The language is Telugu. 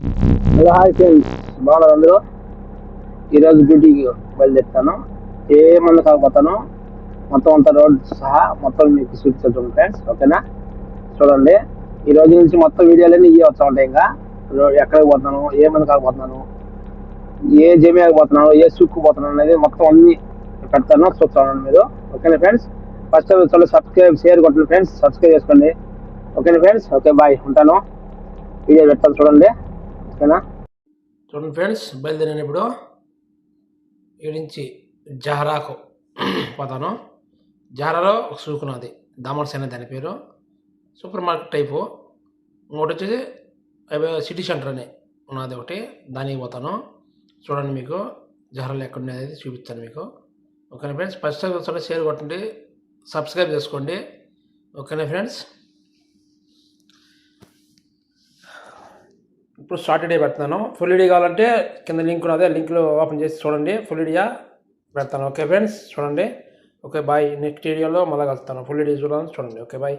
Hello hi friends. బాగున్నారు అందరూ? ఈరోజు డ్యూటీకి బయలుదేరుతాను. ఏ మంది కాకపోతాను మొత్తం అంతా రోడ్ సహా మొత్తం మీకు చూపించడం ఫ్రెండ్స్. ఓకేనా? చూడండి. ఈ రోజు నుంచి మొత్తం వీడియోలన్నీ ఇవే వస్తూ ఉంటాయి ఇంకా. ఎక్కడికి పోతున్నాను ఏ మంది కాకపోతున్నాను ఏ జమియాకి పోతున్నాను ఏ సుక్కు పోతున్నాను అనేది మొత్తం అన్ని పెడతాను. చూస్తాను మీరు. ఓకేనా ఫ్రెండ్స్? ఫస్ట్ చూడండి సబ్స్క్రైబ్ షేర్ కొట్టండి ఫ్రెండ్స్. సబ్స్క్రైబ్ చేసుకోండి. ఓకేనా ఫ్రెండ్స్? Okay bye. ఉంటాను. వీడియో పెడతాను చూడండి. ఓకేనా చూడండి ఫ్రెండ్స్ బయలుదేరిన ఇప్పుడు ఇక్కడి నుంచి జహరాకు పోతాను. జహరాలో ఒక సూక్ నాది దామర్స్ దాని పేరు. Super market type. ఇంకోటి వచ్చేసి సిటీ సెంటర్ అని ఉన్నది ఒకటి దానికి పోతాను. చూడండి మీకు జహరాలు ఎక్కడ ఉన్నది చూపిస్తాను మీకు. ఓకేనా ఫ్రెండ్స్? ఫస్ట్ టైం షేర్ కొట్టండి సబ్స్క్రైబ్ చేసుకోండి. ఓకేనా ఫ్రెండ్స్? ఇప్పుడు సాటర్డే పెడుతున్నాను ఫుల్ ఐడి కావాలంటే కింద లింక్ ఉన్నదే లింక్లో ఓపెన్ చేసి చూడండి. ఫుల్ ఐడియా పెడతాను. ఓకే ఫ్రెండ్స్ చూడండి. Okay bye. నెక్స్ట్ వీడియోలో మళ్ళీ కలుస్తాను. ఫుల్ ఐడి చూడాలని చూడండి. Okay bye.